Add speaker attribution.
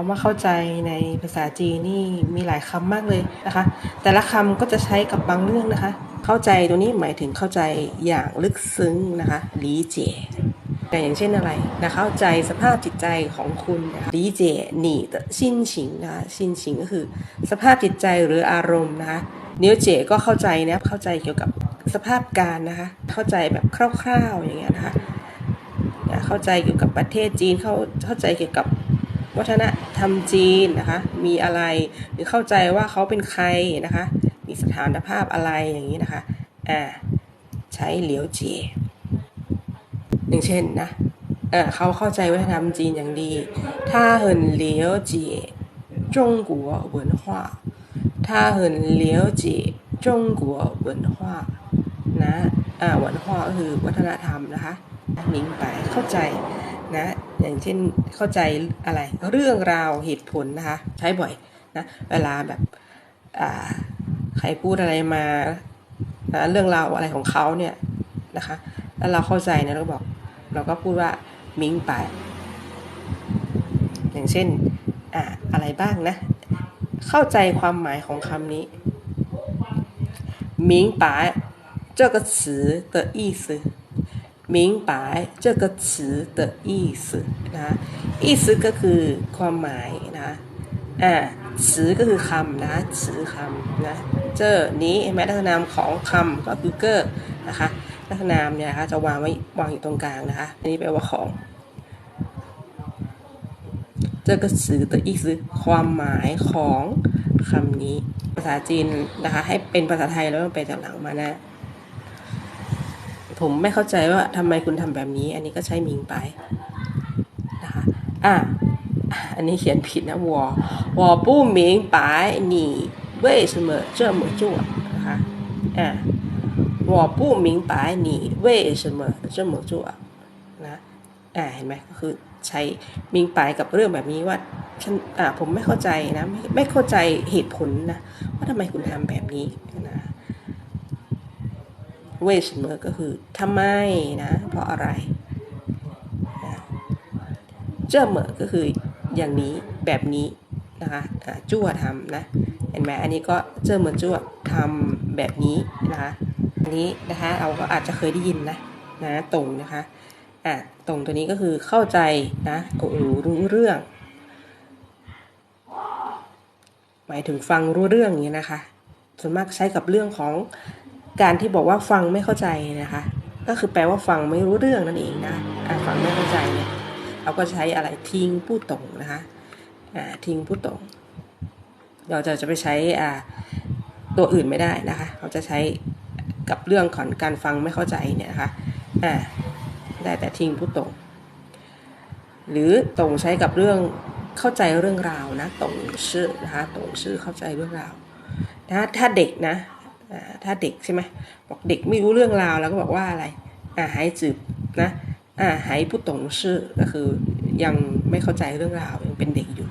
Speaker 1: คำว่าเข้าใจในภาษาจีนนี่มีหลายคำมากเลยนะคะ แต่ละคำก็จะใช้กับบางเรื่องนะคะ เข้าใจตรงนี้หมายถึงเข้าใจอย่างลึกซึ้งนะคะลีเจแต่อย่างเช่นอะไรนะเข้าใจสภาพจิตใจของคุณลีเจหนีตชินชิงนะชินชิงก็คือ สภาพจิตใจหรืออารมณ์นะคะเนื้อเจก็เข้าใจนะเข้าใจเกี่ยวกับสภาพการนะคะ เข้าใจแบบคร่าวๆอย่างเงี้ยนะคะเข้าใจเกี่ยวกับประเทศจีนเข้าเข้าใจเกี่ยวกับ วัฒนธรรมจีนนะคะ มีอะไรหรือเข้าใจว่าเขาเป็นใครนะคะ มีสถานภาพอะไรอย่างนี้นะคะอ่าใช้เหลียวเจ อย่างเช่นนะเอ่อเขาเข้าใจวัฒนธรรมจีนอย่างดี他很了解中国文化他很了解中国文化นะอ่า文化ก็คือวัฒนธรรมนะคะมิงไปเข้าใจ นะ อย่างเช่นเข้าใจอะไร เรื่องราวเหตุผลนะคะ ใช้บ่อยนะ เวลาแบบอ่าใครพูดอะไรมานะเรื่องราวอะไรของเขาเนี่ยนะคะ แล้วเราเข้าใจนะเราก็บอก เราก็พูดว่ามิงไป อย่างเช่นอ่าอะไรบ้างนะ เข้าใจความหมายของคำนี้明白这个词的意思 明白这个词的意思นะ意思ก็คือความหมายนะอ่า词ก็คือคำนะ词คำนะเจอนี้เห็นไหมลักษณะนามของคำก็คือเกอร์นะคะลักษณะนามเนี่ยนะคะจะวางไว้วางอยู่ตรงกลางนะคะ อันนี้แปลว่าของ这个词的意思ความหมายของคำนี้ ภาษาจีนนะคะ ให้เป็นภาษาไทยแล้วมันไปจากหลังมานะ ผมไม่เข้าใจว่าทำไมคุณทำแบบนี้ อันนี้ก็ใช้มิงไปนะคะอะอันนี้เขียนผิดนะวอวอปู้มิงไปายหนีเว่ยเสมอเนะคะอะวอปู้มิงปายหนีเว่ยเอเอะอะเห็นไหมก็คือใช้มิงไปกับเรื่องแบบนี้ว่าฉันอ่าผมไม่เข้าใจนะไม่ไม่เข้าใจเหตุผลนะว่าทำไมคุณทำแบบนี้นะ เวชเมอก็คือทำไมนะ เพราะอะไรนะเจ้าเหมอก็คืออย่างนี้แบบนี้นะคะจั่วทำนะเห็นไหมอันนี้ก็เจ้าเหมอจั่วทำแบบนี้นะคะอันนี้นะคะเราก็อาจจะเคยได้ยินนะนะตรงนะคะอะตรงตัวนี้ก็คือเข้าใจนะรู้รู้เรื่อง หมายถึงฟังรู้เรื่องอย่างนี้นะคะ ส่วนมากใช้กับเรื่องของ การที่บอกว่าฟังไม่เข้าใจนะคะ ก็คือแปลว่าฟังไม่รู้เรื่องนั่นเองนะฟังไม่เข้าใจเนี่ยเราก็ใช้อะไรทิ้งผู้ตรงนะคะทิ้งผู้ตรง เราจะจะไปใช้อ่าตัวอื่นไม่ได้นะคะ เราจะใช้กับเรื่องของการฟังไม่เข้าใจเนี่ยนะคะอ่าได้แต่ทิ้งผู้ตรง หรือตรงใช้กับเรื่องเข้าใจเรื่องราวนะตรงชื่อนะคะตรงชื่อเข้าใจเรื่องราวนะถ้าเด็กนะ ถ้าเด็กใช่ไหมบอกเด็กไม่รู้เรื่องราวแล้วก็บอกว่าอะไรอ่าหายจืบนะอ่าหายผู้ตรงชื่อก็คือยังไม่เข้าใจเรื่องราวยังเป็นเด็กอยู่